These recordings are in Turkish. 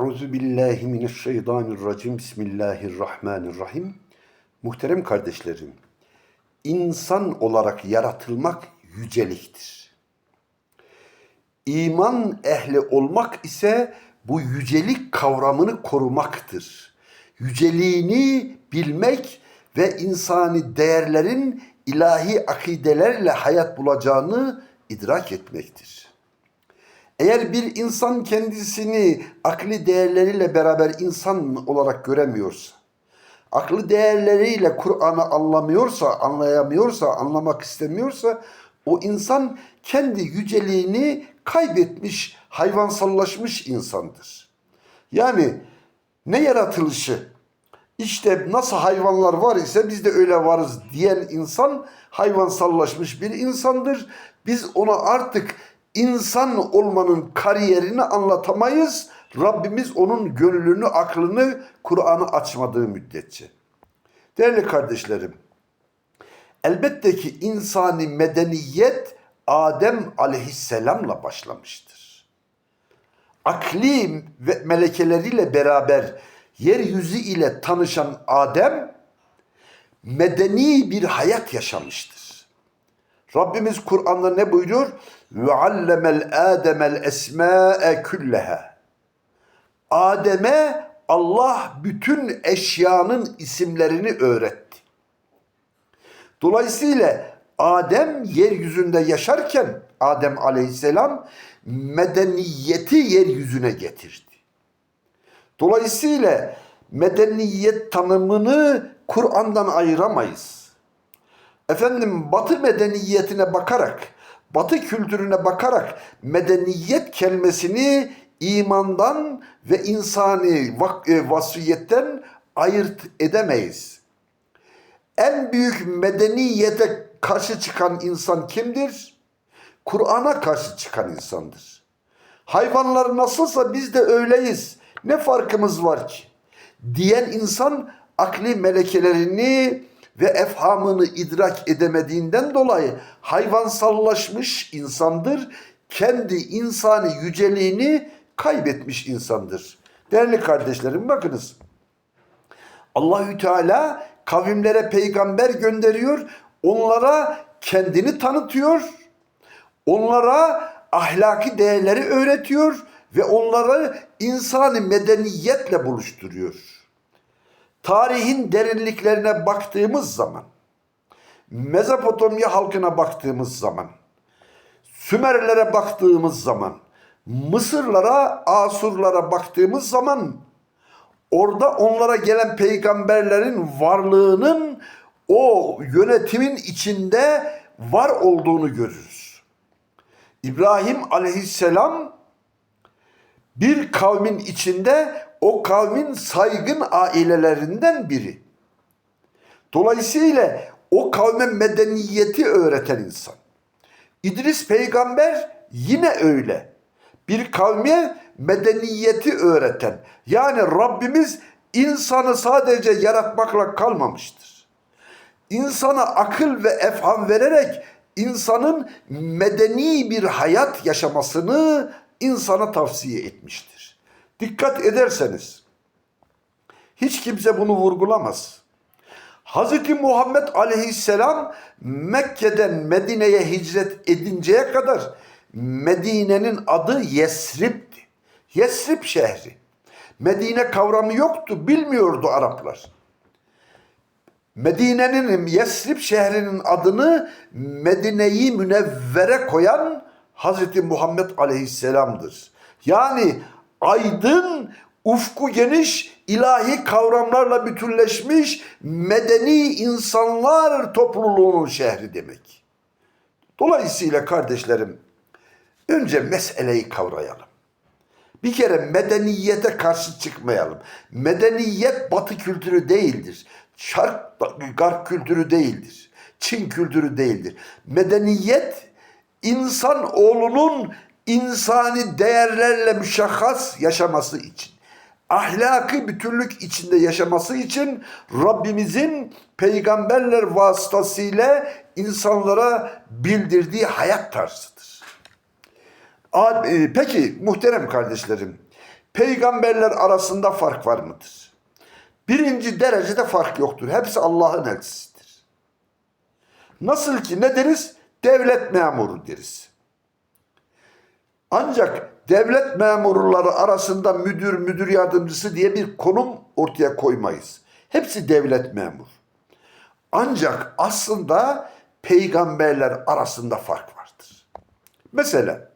Euzu billahi mineşşeytanirracim. Bismillahirrahmanirrahim. Muhterem kardeşlerim, insan olarak yaratılmak yüceliktir. İman ehli olmak ise bu yücelik kavramını korumaktır. Yüceliğini bilmek ve insani değerlerin ilahi akidelerle hayat bulacağını idrak etmektir. Eğer bir insan kendisini akli değerleriyle beraber insan olarak göremiyorsa, aklı değerleriyle Kur'an'ı anlamıyorsa, anlayamıyorsa, anlamak istemiyorsa, o insan kendi yüceliğini kaybetmiş, hayvansallaşmış insandır. Yani ne yaratılışı, işte nasıl hayvanlar var ise biz de öyle varız diyen insan hayvansallaşmış bir insandır. Biz ona artık insan olmanın kariyerini anlatamayız. Rabbimiz onun gönlünü, aklını, Kur'an'ı açmadığı müddetçe. Değerli kardeşlerim, elbette ki insani medeniyet Adem aleyhisselamla başlamıştır. Akli ve melekeleriyle beraber yeryüzü ile tanışan Adem medeni bir hayat yaşamıştır. Rabbimiz Kur'an'da ne buyuruyor? Ve allemel Ademel esma'e külleha. Adem'e Allah bütün eşyanın isimlerini öğretti. Dolayısıyla Adem yeryüzünde yaşarken Adem aleyhisselam medeniyeti yeryüzüne getirdi. Dolayısıyla medeniyet tanımını Kur'an'dan ayıramayız. Efendim Batı medeniyetine bakarak, Batı kültürüne bakarak medeniyet kelimesini imandan ve insani vak- vasfiyetten ayırt edemeyiz. En büyük medeniyete karşı çıkan insan kimdir? Kur'an'a karşı çıkan insandır. Hayvanlar nasılsa biz de öyleyiz. Ne farkımız var ki? Diyen insan akli melekelerini ve efhamını idrak edemediğinden dolayı hayvansallaşmış insandır. Kendi insani yüceliğini kaybetmiş insandır. Değerli kardeşlerim bakınız. Allahü Teala kavimlere peygamber gönderiyor. Onlara kendini tanıtıyor. Onlara ahlaki değerleri öğretiyor ve onları insani medeniyetle buluşturuyor. Tarihin derinliklerine baktığımız zaman, Mezopotamya halkına baktığımız zaman, Sümerlere baktığımız zaman, Mısırlara, Asurlara baktığımız zaman orada onlara gelen peygamberlerin varlığının o yönetimin içinde var olduğunu görürüz. İbrahim aleyhisselam bir kavmin içinde o kavmin saygın ailelerinden biri. Dolayısıyla o kavme medeniyeti öğreten insan. İdris peygamber yine öyle. Bir kavme medeniyeti öğreten. Yani Rabbimiz insanı sadece yaratmakla kalmamıştır. İnsana akıl ve efham vererek insanın medeni bir hayat yaşamasını insana tavsiye etmiştir. Dikkat ederseniz hiç kimse bunu vurgulamaz. Hz. Muhammed aleyhisselam Mekke'den Medine'ye hicret edinceye kadar Medine'nin adı Yesrib'di. Yesrib şehri. Medine kavramı yoktu, bilmiyordu Araplar. Medine'nin Yesrib şehrinin adını Medine'yi Münevvere koyan Hz. Muhammed Aleyhisselam'dır. Yani aydın, ufku geniş, ilahi kavramlarla bütünleşmiş medeni insanlar topluluğunun şehri demek. Dolayısıyla kardeşlerim önce meseleyi kavrayalım. Bir kere medeniyete karşı çıkmayalım. Medeniyet batı kültürü değildir. Şark, garp kültürü değildir. Çin kültürü değildir. Medeniyet insan oğlunun insani değerlerle müşahhas yaşaması için, ahlaki bütünlük içinde yaşaması için Rabbimizin peygamberler vasıtasıyla insanlara bildirdiği hayat tarzıdır. E, Peki muhterem kardeşlerim, peygamberler arasında fark var mıdır? Birinci derecede fark yoktur. Hepsi Allah'ın elçisidir. Nasıl ki ne deriz? Devlet memuru deriz. Ancak devlet memurları arasında müdür, müdür yardımcısı diye bir konum ortaya koymayız. Hepsi devlet memur. Ancak aslında peygamberler arasında fark vardır. Mesela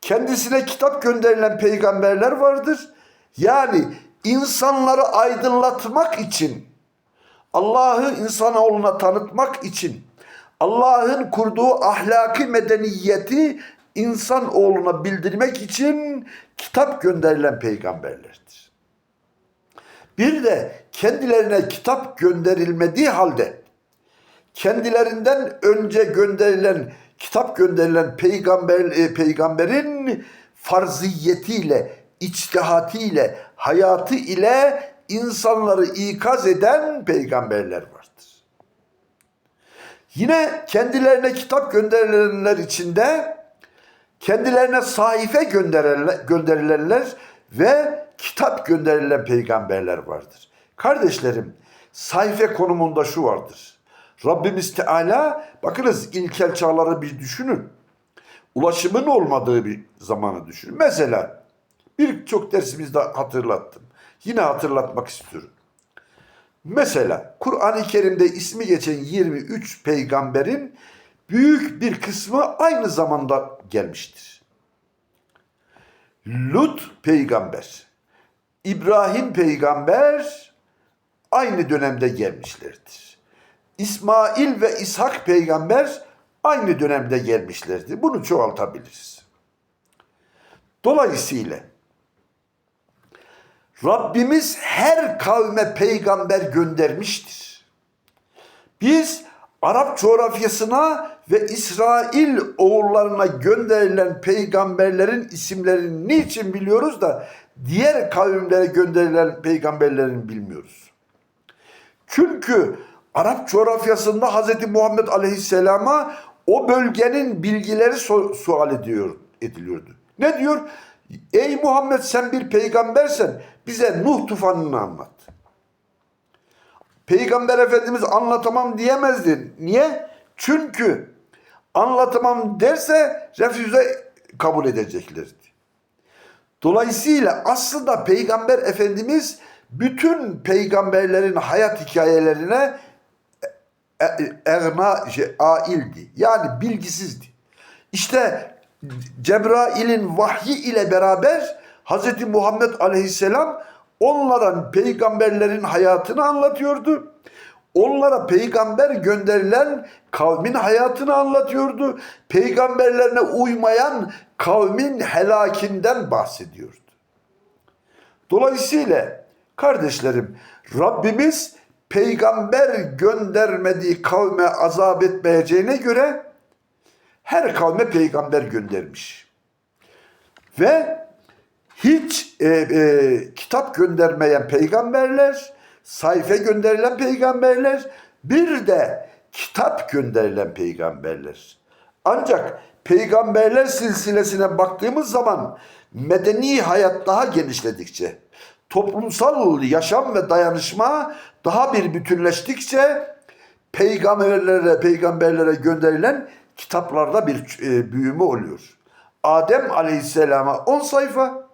kendisine kitap gönderilen peygamberler vardır. Yani insanları aydınlatmak için, Allah'ı insanoğluna tanıtmak için, Allah'ın kurduğu ahlaki medeniyeti insanoğluna bildirmek için kitap gönderilen peygamberlerdir. Bir de kendilerine kitap gönderilmediği halde kendilerinden önce gönderilen kitap gönderilen peygamber e, peygamberin farziyetiyle, içtihatiyle, hayatı ile insanları ikaz eden peygamberler vardır. Yine kendilerine kitap gönderilenler içinde kendilerine sahife gönderilenler, ve kitap gönderilen peygamberler vardır. Kardeşlerim, sayfe konumunda şu vardır. Rabbimiz Teala, bakınız ilkel çağları bir düşünün. Ulaşımın olmadığı bir zamanı düşünün. Mesela birçok dersimizde hatırlattım. Yine hatırlatmak istiyorum. Mesela Kur'an-ı Kerim'de ismi geçen 23 peygamberin büyük bir kısmı aynı zamanda gelmiştir. Lut peygamber, İbrahim peygamber aynı dönemde gelmişlerdir. İsmail ve İshak peygamber aynı dönemde gelmişlerdi. Bunu çoğaltabiliriz. Dolayısıyla Rabbimiz her kavme peygamber göndermiştir. Biz Arap coğrafyasına ve İsrail oğullarına gönderilen peygamberlerin isimlerini niçin biliyoruz da diğer kavimlere gönderilen peygamberlerin bilmiyoruz. Çünkü Arap coğrafyasında Hz. Muhammed Aleyhisselam'a o bölgenin bilgileri su- sual ediyor, ediliyordu. Ne diyor? Ey Muhammed sen bir peygambersen bize Nuh tufanını anlat. Peygamber Efendimiz anlatamam diyemezdi. Niye? Çünkü anlatamam derse refüze kabul edeceklerdi. Dolayısıyla aslında Peygamber Efendimiz bütün peygamberlerin hayat hikayelerine e- e- egna şey, aildi. Yani bilgisizdi. İşte Cebrail'in vahyi ile beraber Hz. Muhammed Aleyhisselam onlara peygamberlerin hayatını anlatıyordu. Onlara peygamber gönderilen kavmin hayatını anlatıyordu. Peygamberlerine uymayan kavmin helakinden bahsediyordu. Dolayısıyla kardeşlerim Rabbimiz peygamber göndermediği kavme azap etmeyeceğine göre her kavme peygamber göndermiş. Ve hiç e, e, kitap göndermeyen peygamberler, sayfa gönderilen peygamberler, bir de kitap gönderilen peygamberler. Ancak peygamberler silsilesine baktığımız zaman medeni hayat daha genişledikçe, toplumsal yaşam ve dayanışma daha bir bütünleştikçe peygamberlere peygamberlere gönderilen kitaplarda bir e, büyüme oluyor. Adem Aleyhisselam'a 10 sayfa,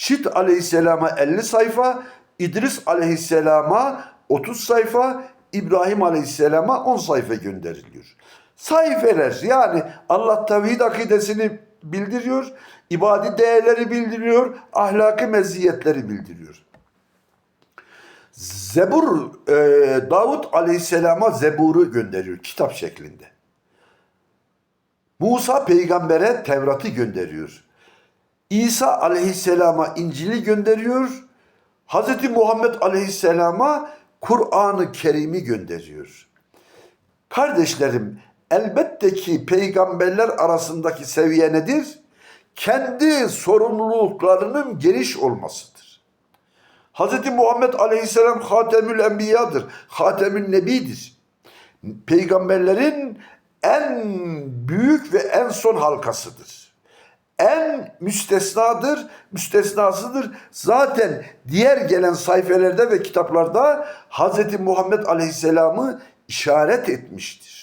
Şit Aleyhisselam'a 50 sayfa, İdris Aleyhisselam'a 30 sayfa, İbrahim Aleyhisselam'a 10 sayfa gönderiliyor. Sayfeler yani Allah tevhid akidesini bildiriyor, ibadi değerleri bildiriyor, ahlaki meziyetleri bildiriyor. Zebur, e, Davut Aleyhisselam'a Zebur'u gönderiyor kitap şeklinde. Musa peygambere Tevrat'ı gönderiyor. İsa aleyhisselama İncil'i gönderiyor. Hz. Muhammed aleyhisselama Kur'an-ı Kerim'i gönderiyor. Kardeşlerim elbette ki peygamberler arasındaki seviye nedir? Kendi sorumluluklarının geniş olmasıdır. Hz. Muhammed aleyhisselam Hatemül Enbiya'dır. Hatemül Nebi'dir. Peygamberlerin en büyük ve en son halkasıdır. En müstesnadır, müstesnasıdır. Zaten diğer gelen sayfelerde ve kitaplarda Hz. Muhammed Aleyhisselam'ı işaret etmiştir.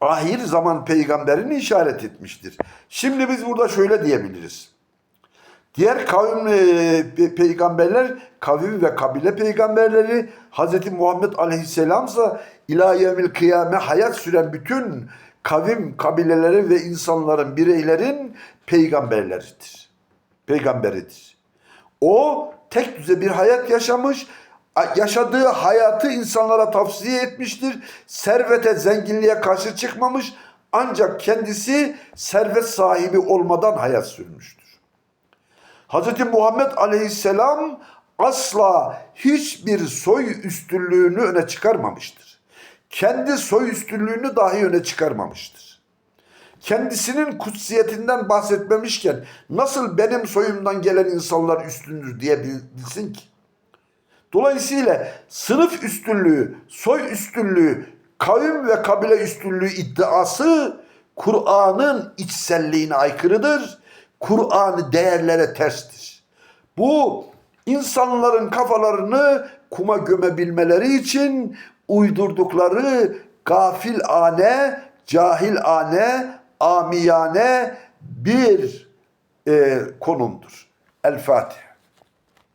Ahir zaman peygamberini işaret etmiştir. Şimdi biz burada şöyle diyebiliriz. Diğer kavim e, pe- peygamberler kavim ve kabile peygamberleri Hz. Muhammed Aleyhisselamsa ila yevmil kıyame hayat süren bütün kavim kabileleri ve insanların bireylerin peygamberleridir. Peygamberidir. O tek düze bir hayat yaşamış, yaşadığı hayatı insanlara tavsiye etmiştir. Servete, zenginliğe karşı çıkmamış ancak kendisi servet sahibi olmadan hayat sürmüştür. Hz. Muhammed Aleyhisselam asla hiçbir soy üstünlüğünü öne çıkarmamıştır. Kendi soy üstünlüğünü dahi öne çıkarmamıştır. Kendisinin kutsiyetinden bahsetmemişken nasıl benim soyumdan gelen insanlar üstündür diyebilsin ki? Dolayısıyla sınıf üstünlüğü, soy üstünlüğü, kavim ve kabile üstünlüğü iddiası Kur'an'ın içselliğine aykırıdır. Kur'an'ı değerlere terstir. Bu insanların kafalarını kuma gömebilmeleri için uydurdukları gafilane, cahilane, amiyane bir e, konumdur. El Fatiha.